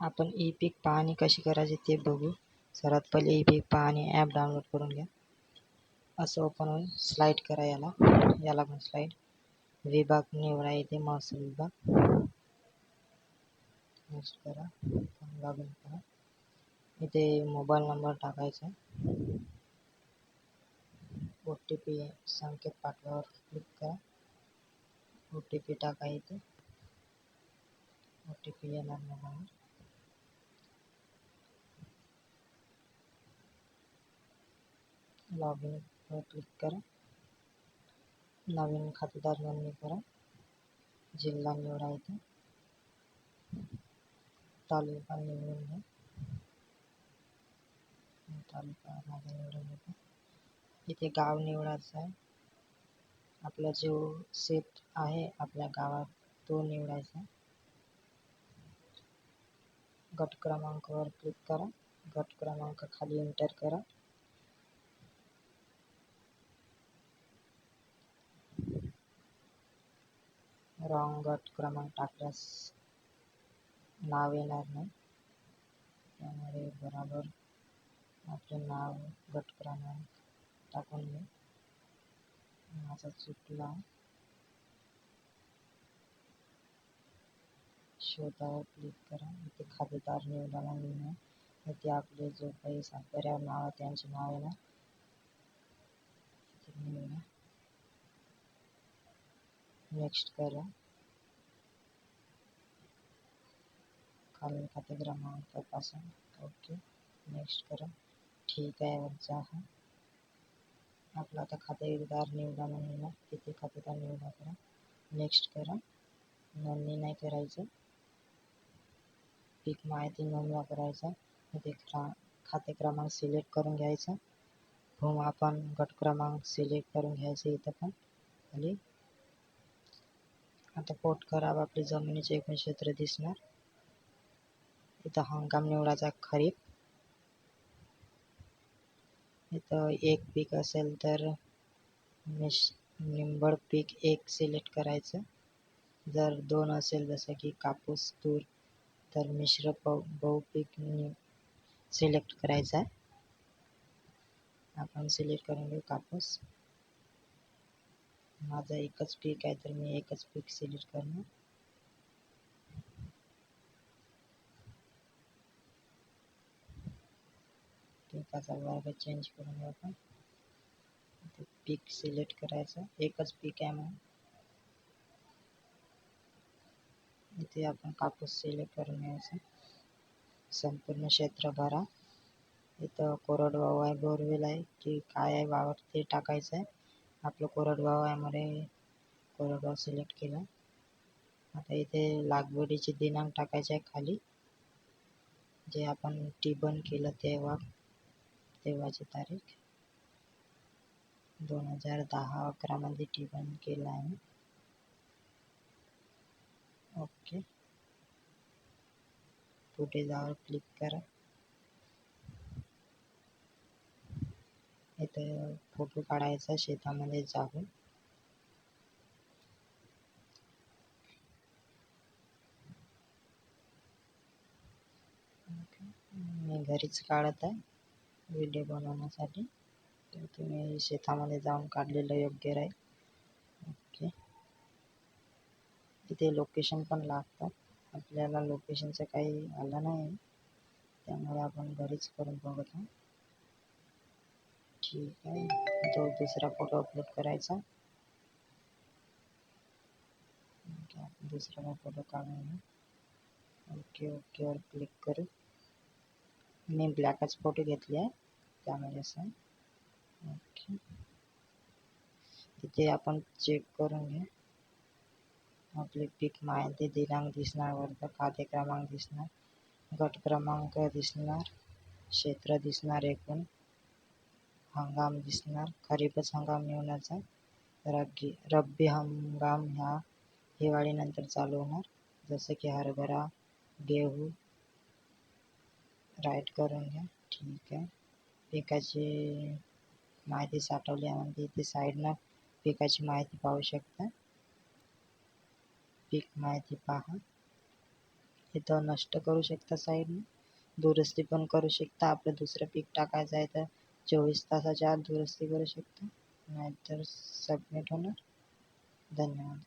आपण ई पीक पाहणी कशी करायची ते बघू. सर्वात पहिले ई पीक पाहणी ॲप डाउनलोड करून घ्या. ओपन स्लाईड करा याला. याला पण विभाग निवडा इथे महसूल विभाग. करा. लॉग इन करा इथे मोबाईल नंबर टाकायचा. ओ टी पी संकेत पाठवावर क्लिक करा. ओ टी पी टाका ओ टी पी मोबाईलवर लॉग इनवर क्लिक करा। नवीन खातेदार नोंदणी करा जिल्हा निवडा इथे तालुका घ्या माझा निवडून घेतो इथे गाव निवडायचं आहे आपला जो सेट आहे आपल्या गावात तो निवडायचा गट क्रमांकावर क्लिक करा। गट क्रमांक खाली एंटर करा। गट क्रमांक टाकल्यास नाव येणार नाही त्यामुळे बराबर आपले नाव गट क्रमांक टाकून माझा चुकला शोधावर क्लिक करा। इथे खातेदार निवडा म्हणून इथे आपले जो काही नाव त्यांचे नाव येणार नेक्स्ट करा। खाते क्रमांक तपासा ओके नेक्स्ट करा। ठीक आहे वरचा हा आपला आता खातेदार निवडा म्हणून तिथे खातेदार निवडा करा। नेक्स्ट करा नोंदणी नाही करायचं पीक माहिती नोंदवा करायचा खाते क्रमांक सिलेक्ट करून घ्यायचा आपण गट क्रमांक सिलेक्ट करून आता पोट खराब आपली जमिनीचे एकूण क्षेत्र दिसणार इथं हंगाम निवडायचा खरीप. इथं एक पीक असेल तर मिश निंबळ पीक एक सिलेक्ट करायचं. जर दोन असेल, जसं की कापूस, तूर, तर मिश्र बहुपीक सिलेक्ट करायचं. आहे आपण सिलेक्ट करून कापूस. माझं एकच पीक आहे, तर मी एकच पीक सिलेक्ट करणार. पिकाचा वर्ग चेंज करून घेऊ आपण पीक सिलेक्ट करायचं. एकच पीक आहे म्हणून. इथे आपण कापूस सिलेक्ट करून घ्यायचं. संपूर्ण क्षेत्र भरा इथं कोरडवाहू आहे बोरवेल आहे की काय आहे वावर ते टाकायचं आहे आपलं कोरडवाहू आहे मध्ये कोरडवाहू सिलेक्ट केला. आता इथे लागवडीचे दिनांक टाकायचे आहे खाली. जे आपण टिबन केलं तेव्हा. तेव्हाची तारीख. दोन हजार दहा अकरामध्ये टिबन केलं आहे ओके. पुढे जावर क्लिक करा. इथे फोटो काढायचा शेतामध्ये जाऊन. मी घरीच काढत आहे. व्हिडिओ बनवण्यासाठी. तर तुम्ही शेतामध्ये जाऊन काढलेलं योग्य राहील. ओके. तिथे लोकेशन पण लागतात. आपल्याला लोकेशनचं काही आलं नाही. त्यामुळे आपण घरीच करून बघत आहोत. ठीक आहे. तो दुसरा फोटो अपलोड करायचा. दुसरा फोटो काढून ओके ओकेवर क्लिक करू. मी ब्लॅकच फोटो घेतले आहे. असं ओके। तिथे चेक करून आपले पीक माहिती दिनांक दिसणार वरतं खाते क्रमांक दिसणार गट क्रमांक दिसणार क्षेत्र दिसणार एकूण हंगाम दिसणार खरीपच हंगाम निवडण्याचा रब्बी रब्बी हंगाम ह्या हिवाळीनंतर चालू होणार, जसं की हरभरा, गेहू. राईट करून घ्या. ठीक आहे. पिकाची माहिती साठवली आहे इथे साईडनं पिकाची माहिती पाहू शकता. पीक माहिती पहा. इथं नष्ट करू शकता साईडने. दुरुस्ती पण करू शकता. आपलं दुसरं पीक टाकायचं आहे तर चोवीस तासाच्या आत दुरुस्ती करू शकता. नाहीतर सबमिट होणार. धन्यवाद.